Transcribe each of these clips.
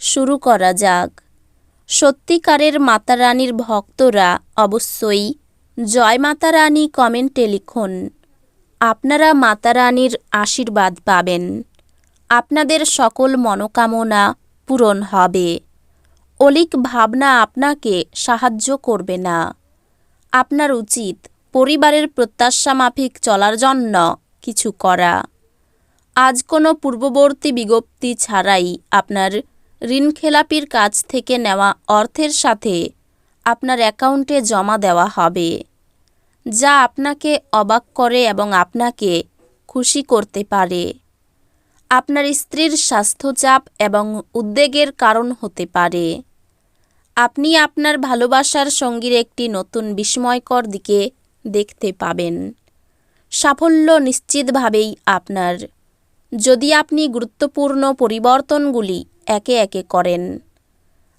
শুরু করা যাক। সত্যিকারের মাতা রানীর ভক্তরা অবশ্যই জয় মাতা রানী কমেন্টে লিখুন, আপনারা মাতা রানীর আশীর্বাদ পাবেন। আপনাদের সকল মনোকামনা পূরণ হবে। অলিক ভাবনা আপনাকে সাহায্য করবে না। আপনার উচিত পরিবারের প্রত্যাশা মাফিক চলার জন্য কিছু করা। আজ কোনো পূর্ববর্তী বিজ্ঞপ্তি ছাড়াই আপনার ঋণখেলাপির কাছ থেকে নেওয়া অর্থের সাথে আপনার অ্যাকাউন্টে জমা দেওয়া হবে, যা আপনাকে অবাক করে এবং আপনাকে খুশি করতে পারে। আপনার স্ত্রীর স্বাস্থ্যচাপ এবং উদ্বেগের কারণ হতে পারে। আপনি আপনার ভালোবাসার সঙ্গীর একটি নতুন বিস্ময়কর দিকে দেখতে পাবেন। সাফল্য নিশ্চিতভাবেই আপনার। যদি আপনি গুরুত্বপূর্ণ পরিবর্তনগুলি একে একে করেন।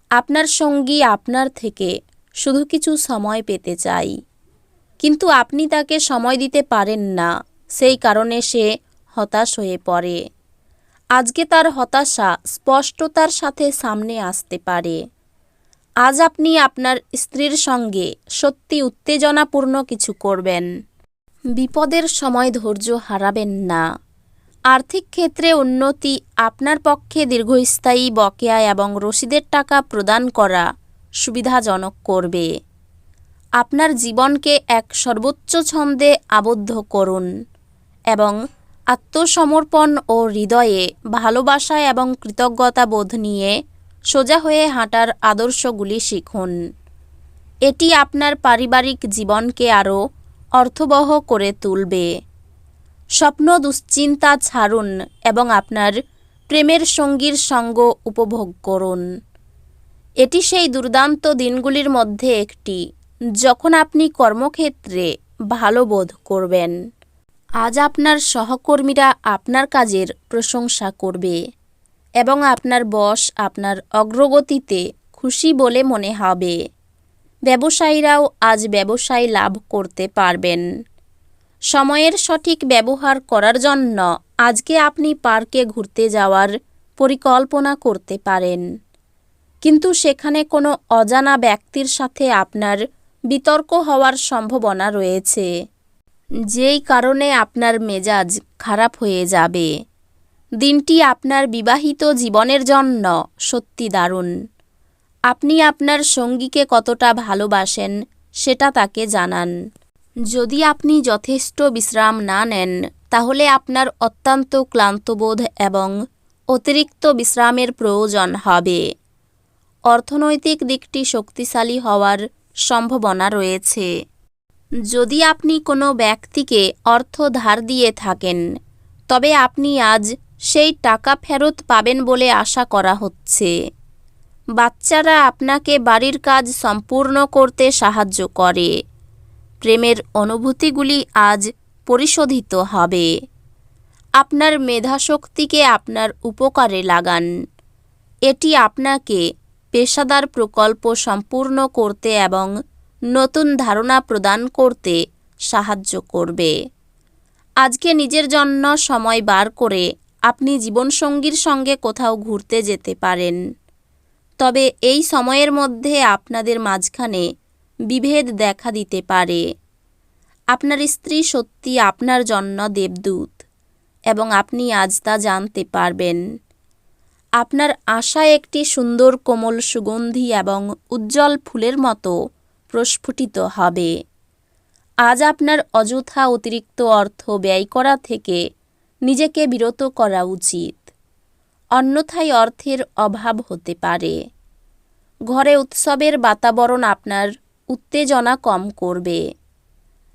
আপনার সঙ্গী আপনার থেকে শুধু কিছু সময় পেতে চাই। কিন্তু আপনি তাকে সময় দিতে পারেন না, সেই কারণে সে হতাশ হয়ে পড়ে। আজকে তার হতাশা স্পষ্টতার সাথে সামনে আসতে পারে। আজ আপনি আপনার স্ত্রীর সঙ্গে সত্যি উত্তেজনাপূর্ণ কিছু করবেন। বিপদের সময় ধৈর্য হারাবেন না। আর্থিক ক্ষেত্রে উন্নতি আপনার পক্ষে দীর্ঘস্থায়ী বকেয়া এবং রসিদের টাকা প্রদান করা সুবিধাজনক করবে। আপনার জীবনকে এক সর্বোচ্চ ছন্দে আবদ্ধ করুন এবং আত্মসমর্পণ ও হৃদয়ে ভালোবাসা এবং কৃতজ্ঞতা বোধ নিয়ে সোজা হয়ে হাঁটার আদর্শগুলি শিখুন। এটি আপনার পারিবারিক জীবনকে আরও অর্থবহ করে তুলবে। স্বপ্ন দুশ্চিন্তা ছাড়ুন এবং আপনার প্রেমের সঙ্গীর সঙ্গ উপভোগ করুন। এটি সেই দুর্দান্ত দিনগুলির মধ্যে একটি, যখন আপনি কর্মক্ষেত্রে ভালো বোধ করবেন। আজ আপনার সহকর্মীরা আপনার কাজের প্রশংসা করবে এবং আপনার বস আপনার অগ্রগতিতে খুশি বলে মনে হবে। ব্যবসায়ীরাও আজ ব্যবসায় লাভ করতে পারবেন। সময়ের সঠিক ব্যবহার করার জন্য আজকে আপনি পার্কে ঘুরতে যাওয়ার পরিকল্পনা করতে পারেন। কিন্তু সেখানে কোনো অজানা ব্যক্তির সাথে আপনার বিতর্ক হওয়ার সম্ভাবনা রয়েছে। যেই কারণে আপনার মেজাজ খারাপ হয়ে যাবে। দিনটি আপনার বিবাহিত জীবনের জন্য সত্যি দারুণ। আপনি আপনার সঙ্গীকে কতটা ভালোবাসেন সেটা তাকে জানান। যদি আপনি যথেষ্ট বিশ্রাম না নেন, তাহলে আপনার অত্যন্ত ক্লান্তবোধ এবং অতিরিক্ত বিশ্রামের প্রয়োজন হবে। অর্থনৈতিক দিকটি শক্তিশালী হওয়ার সম্ভাবনা রয়েছে। যদি আপনি কোনো ব্যক্তিকে অর্থ ধার দিয়ে থাকেন, তবে আপনি আজ সেই টাকা ফেরত পাবেন বলে আশা করা হচ্ছে। বাচ্চারা আপনাকে বাড়ির কাজ সম্পূর্ণ করতে সাহায্য করে। প্রেমের অনুভূতিগুলি আজ পরিশোধিত হবে। আপনার মেধাশক্তিকে আপনার উপকারে লাগান। এটি আপনাকে পেশাদার প্রকল্প সম্পূর্ণ করতে এবং নতুন ধারণা প্রদান করতে সাহায্য করবে। আজকে নিজের জন্য সময় বার করে আপনি জীবনসঙ্গীর সঙ্গে কোথাও ঘুরতে যেতে পারেন। তবে এই সময়ের মধ্যে আপনাদের মাঝখানে বিভেদ দেখা দিতে পারে। আপনার স্ত্রী সত্যি আপনার জন্য দেবদূত এবং আপনি আজ তা জানতে পারবেন। আপনার আশা একটি সুন্দর কোমল সুগন্ধি এবং উজ্জ্বল ফুলের মতো প্রস্ফুটিত হবে। আজ আপনার অযথা অতিরিক্ত অর্থ ব্যয় করা থেকে নিজেকে বিরত করা উচিত। অন্যথায় অর্থের অভাব হতে পারে। ঘরে উৎসবের বাতাবরণ আপনার উত্তেজনা কম করবে।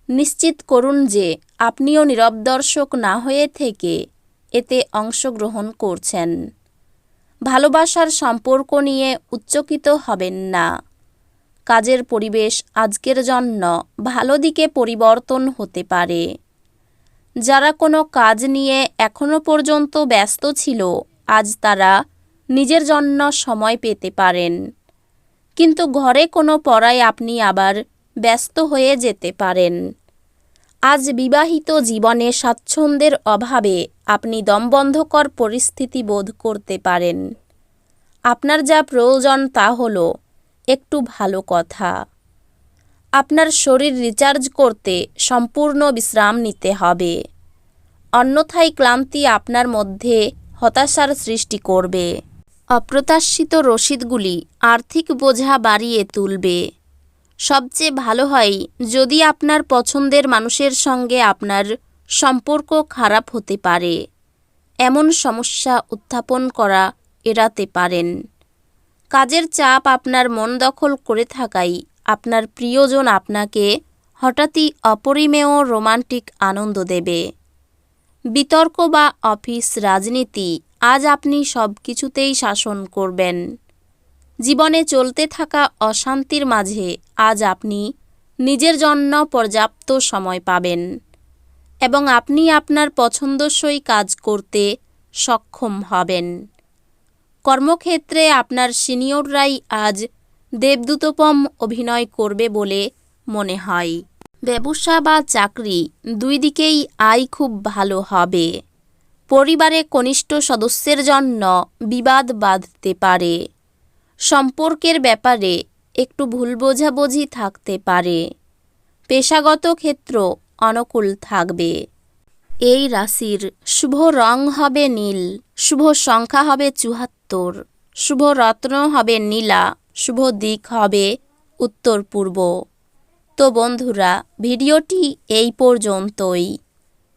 নিশ্চিত করুন যে আপনিও নীরব দর্শক না হয়ে থেকে এতে অংশগ্রহণ করছেন। ভালোবাসার সম্পর্ক নিয়ে উচ্চকিত হবেন না। কাজের পরিবেশ আজকের জন্য ভালো দিকে পরিবর্তন হতে পারে। যারা কোনো কাজ নিয়ে এখনও পর্যন্ত ব্যস্ত ছিল, আজ তারা নিজের জন্য সময় পেতে পারেন। কিন্তু ঘরে কোনো পড়ায় আপনি আবার ব্যস্ত হয়ে যেতে পারেন। আজ বিবাহিত জীবনে স্বাচ্ছন্দ্যের অভাবে আপনি দমবন্ধকর পরিস্থিতি বোধ করতে পারেন। আপনার যা প্রয়োজন তা হল একটু ভালো কথা। আপনার শরীর রিচার্জ করতে সম্পূর্ণ বিশ্রাম নিতে হবে। অন্যথায় ক্লান্তি আপনার মধ্যে হতাশার সৃষ্টি করবে। অপ্রত্যাশিত রসিদগুলি আর্থিক বোঝা বাড়িয়ে তুলবে। সবচেয়ে ভালো হয় যদি আপনার পছন্দের মানুষের সঙ্গে আপনার সম্পর্ক খারাপ হতে পারে। এমন সমস্যা উত্থাপন করা এড়াতে পারেন। কাজের চাপ আপনার মন দখল করে থাকাই আপনার প্রিয়জন আপনাকে হঠাৎই অপরিমেয় রোমান্টিক আনন্দ দেবে। বিতর্ক বা অফিস রাজনীতি আজ আপনি সব কিছুতেই শাসন করবেন। জীবনে চলতে থাকা অশান্তির মাঝে আজ আপনি নিজের জন্য পর্যাপ্ত সময় পাবেন এবং আপনি আপনার পছন্দসই কাজ করতে সক্ষম হবেন। কর্মক্ষেত্রে আপনার সিনিয়ররাই আজ দেবদূতপম অভিনয় করবে বলে মনে হয়। ব্যবসা বা চাকরি দুই দিকেই আয় খুব ভালো হবে। পরিবারে কনিষ্ঠ সদস্যের জন্য বিবাদ বাঁধতে পারে। সম্পর্কের ব্যাপারে একটু ভুল বোঝাবুঝি থাকতে পারে। পেশাগত ক্ষেত্র অনুকূল থাকবে। এই রাশির শুভ রং হবে নীল, শুভ সংখ্যা হবে চুহাত্তর শুভ রত্ন হবে নীলা, শুভ দিক হবে উত্তর পূর্ব তো বন্ধুরা, ভিডিওটি এই পর্যন্তই।